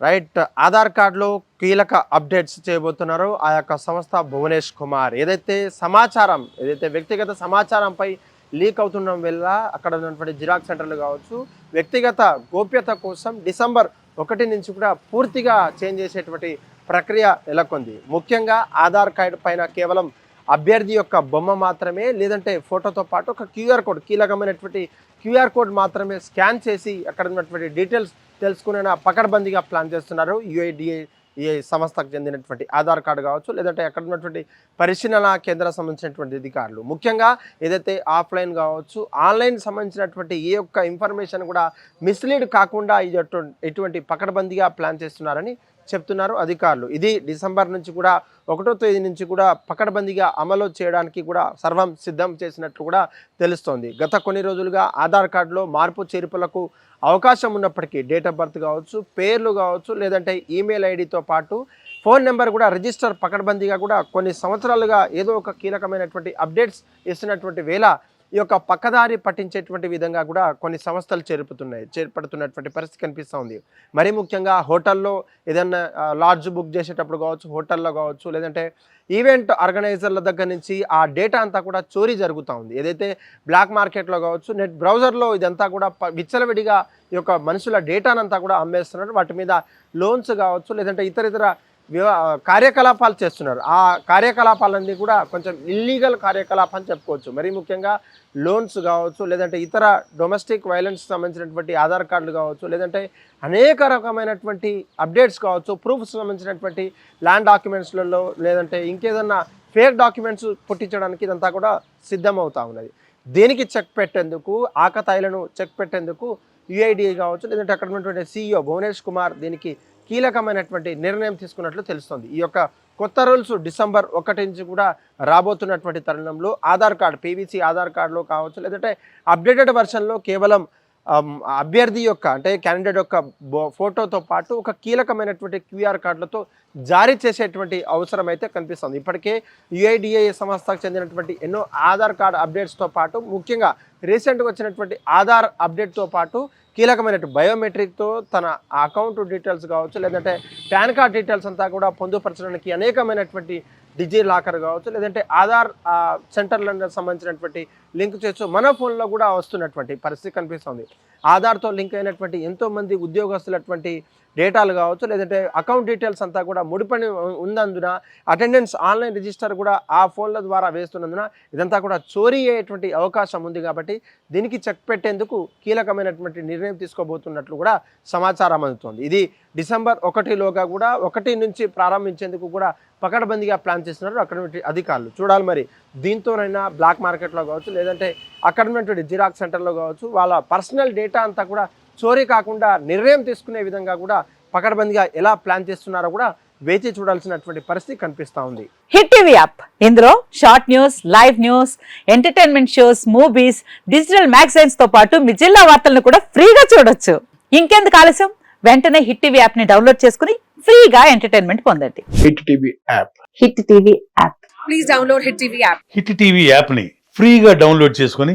Right. Aadhaar కార్డులో కీలక updates చేయబోతున్నారు. ఆ యొక్క సంస్థ భువనేష్ కుమార్. ఏదైతే సమాచారం ఏదైతే వ్యక్తిగత సమాచారంపై లీక్ అవుతున్న వల్ల అక్కడ ఉన్నటువంటి జిరాక్స్ సెంటర్లు కావచ్చు వ్యక్తిగత గోప్యత కోసం డిసెంబర్ ఒకటి నుంచి కూడా పూర్తిగా చేంజ్ చేసేటువంటి ప్రక్రియ నెలకొంది. ముఖ్యంగా ఆధార్ కార్డు పైన కేవలం అభ్యర్థి యొక్క బొమ్మ మాత్రమే లేదంటే ఫోటోతో పాటు ఒక క్యూఆర్ కోడ్ కీలకమైనటువంటి క్యూఆర్ కోడ్ మాత్రమే స్కాన్ చేసి అక్కడ ఉన్నటువంటి డీటెయిల్స్ తెలుసుకునే పకడ్బందీగా ప్లాన్ చేస్తున్నారు. యుఐడిఏ ఏ సంస్థకు చెందినటువంటి ఆధార్ కార్డు కావచ్చు లేదంటే అక్కడ ఉన్నటువంటి పరిశీలన కేంద్రం సంబంధించినటువంటి అధికారులు. ముఖ్యంగా ఏదైతే ఆఫ్లైన్ కావచ్చు ఆన్లైన్ సంబంధించినటువంటి ఏ ఒక్క ఇన్ఫర్మేషన్ కూడా మిస్లీడ్ కాకుండా ఇటువంటి పకడ్బందీగా ప్లాన్ చేస్తున్నారని చెప్తున్నారు అధికారులు. ఇది డిసెంబర్ నుంచి కూడా ఒకటో తేదీ నుంచి కూడా పకడ్బందీగా అమలు చేయడానికి కూడా సర్వం సిద్ధం చేసినట్లు కూడా తెలుస్తోంది. గత కొన్ని రోజులుగా ఆధార్ కార్డులో మార్పు చేర్పులకు అవకాశం ఉన్నప్పటికీ డేట్ ఆఫ్ బర్త్ కావచ్చు పేర్లు కావచ్చు లేదంటే ఈమెయిల్ ఐడితో పాటు ఫోన్ నెంబర్ కూడా రిజిస్టర్ పకడ్బందీగా కూడా కొన్ని సంవత్సరాలుగా ఏదో ఒక కీలకమైనటువంటి అప్డేట్స్ ఇస్తున్నటువంటి వేళ ఈ యొక్క పక్కదారి పట్టించేటువంటి విధంగా కూడా కొన్ని సంస్థలు చేరుపుతున్నాయి చేర్పడుతున్నటువంటి పరిస్థితి కనిపిస్తూ ఉంది. మరీ ముఖ్యంగా హోటల్లో ఏదైనా లాడ్జ్ బుక్ చేసేటప్పుడు కావచ్చు హోటల్లో కావచ్చు లేదంటే ఈవెంట్ ఆర్గనైజర్ల దగ్గర నుంచి ఆ డేటా అంతా కూడా చోరీ జరుగుతూ ఉంది. ఏదైతే బ్లాక్ మార్కెట్లో కావచ్చు నెట్ బ్రౌజర్లో ఇదంతా కూడా ప- విచ్చలవిడిగా ఈ యొక్క మనుషుల డేటానంతా కూడా అమ్మేస్తున్నారు. వాటి మీద లోన్స్ కావచ్చు లేదంటే ఇతర ఇతర వివా కార్యకలాపాలు చేస్తున్నారు. ఆ కార్యకలాపాలన్నీ కూడా కొంచెం ఇల్లీగల్ కార్యకలాపం అని చెప్పుకోవచ్చు. మరీ ముఖ్యంగా లోన్స్ కావచ్చు లేదంటే ఇతర డొమెస్టిక్ వైలెన్స్ సంబంధించినటువంటి ఆధార్ కార్డులు కావచ్చు లేదంటే అనేక రకమైనటువంటి అప్డేట్స్ కావచ్చు ప్రూఫ్స్ సంబంధించినటువంటి ల్యాండ్ డాక్యుమెంట్స్లలో లేదంటే ఇంకేదన్నా ఫేక్ డాక్యుమెంట్స్ పుట్టించడానికి ఇదంతా కూడా సిద్ధమవుతా ఉన్నది. దేనికి చెక్ పెట్టేందుకు ఆకతాయిలను చెక్ పెట్టేందుకు యుఐడిఏ కావచ్చు లేదంటే అక్కడ ఉన్నటువంటి సీఈఓ భువనేష్ కుమార్ దీనికి కీలకమైనటువంటి నిర్ణయం తీసుకున్నట్లు తెలుస్తుంది. ఈ యొక్క కొత్త రూల్స్ డిసెంబర్ ఒకటి నుంచి కూడా రాబోతున్నటువంటి తరుణంలో ఆధార్ కార్డ్ పీవీసీ ఆధార్ కార్డులో కావచ్చు లేదంటే అప్డేటెడ్ వెర్షన్లో కేవలం అభ్యర్థి యొక్క అంటే క్యాండిడేట్ యొక్క ఫోటోతో పాటు ఒక కీలకమైనటువంటి క్యూఆర్ కార్డులతో జారీ చేసేటువంటి అవసరం అయితే కనిపిస్తుంది. ఇప్పటికే యుఐడిఏ సంస్థకు చెందినటువంటి ఎన్నో ఆధార్ కార్డ్ అప్డేట్స్తో పాటు ముఖ్యంగా రీసెంట్గా వచ్చినటువంటి ఆధార్ అప్డేట్తో పాటు కీలకమైనటువంటి బయోమెట్రిక్తో తన అకౌంట్ డీటెయిల్స్ కావచ్చు లేదంటే పాన్ కార్డ్ డీటెయిల్స్ అంతా కూడా పొందుపరచడానికి అనేకమైనటువంటి డిజి లాకర్ కావచ్చు లేదంటే ఆధార్ సెంటర్లకు సంబంధించినటువంటి లింక్ చేస్తూ మన ఫోన్లో కూడా వస్తున్నటువంటి పరిస్థితి కనిపిస్తుంది. ఆధార్తో లింక్ అయినటువంటి ఎంతోమంది ఉద్యోగస్తులటువంటి డేటాలు కావచ్చు లేదంటే అకౌంట్ డీటెయిల్స్ అంతా కూడా ముడిపడి ఉన్నందున అటెండెన్స్ ఆన్లైన్ రిజిస్టర్ కూడా ఆ ఫోన్ల ద్వారా వేస్తున్నందున ఇదంతా కూడా చోరీ అయ్యేటువంటి అవకాశం ఉంది కాబట్టి దీనికి చెక్ పెట్టేందుకు కీలకమైనటువంటి నిర్ణయం తీసుకోబోతున్నట్లు కూడా సమాచారం అందుతోంది. ఇది డిసెంబర్ ఒకటిలోగా కూడా ఒకటి నుంచి ప్రారంభించేందుకు కూడా పకడ్బందీగా ప్లాన్ చేస్తున్నారు అక్కడ అధికారులు. చూడాలి మరి దీంతోనైనా బ్లాక్ మార్కెట్లో కావచ్చు లేదంటే అక్కడ ఉన్నటువంటి జిరాక్స్ సెంటర్లో కావచ్చు వాళ్ళ పర్సనల్ డేటా అంతా కూడా చోరీ కాకుండా నిర్ణయం తీసుకునే విధంగా కూడా పకడ్బందీగా ఎలా ప్లాన్ చేస్తున్నారో కూడా వేచి చూడాల్సినటువంటి పరిస్థితి కనిపిస్తూ ఉంది. Hit TV app. ఇందులో short news live news entertainment shows movies digital మ్యాగజైన్స్తో పాటు మీ జిల్లా వార్తలను కూడా ఫ్రీగా చూడొచ్చు. ఇంకెందుకు ఆలస్యం? వెంటనే హిట్ టీవీ యాప్ని డౌన్లోడ్ చేసుకుని ఫ్రీగా ఎంటర్టైన్మెంట్ పొందండి. Hit TV app. Hit TV app. Please download Hit TV app. Hit TV యాప్ని ఫ్రీగా డౌన్లోడ్ చేసుకొని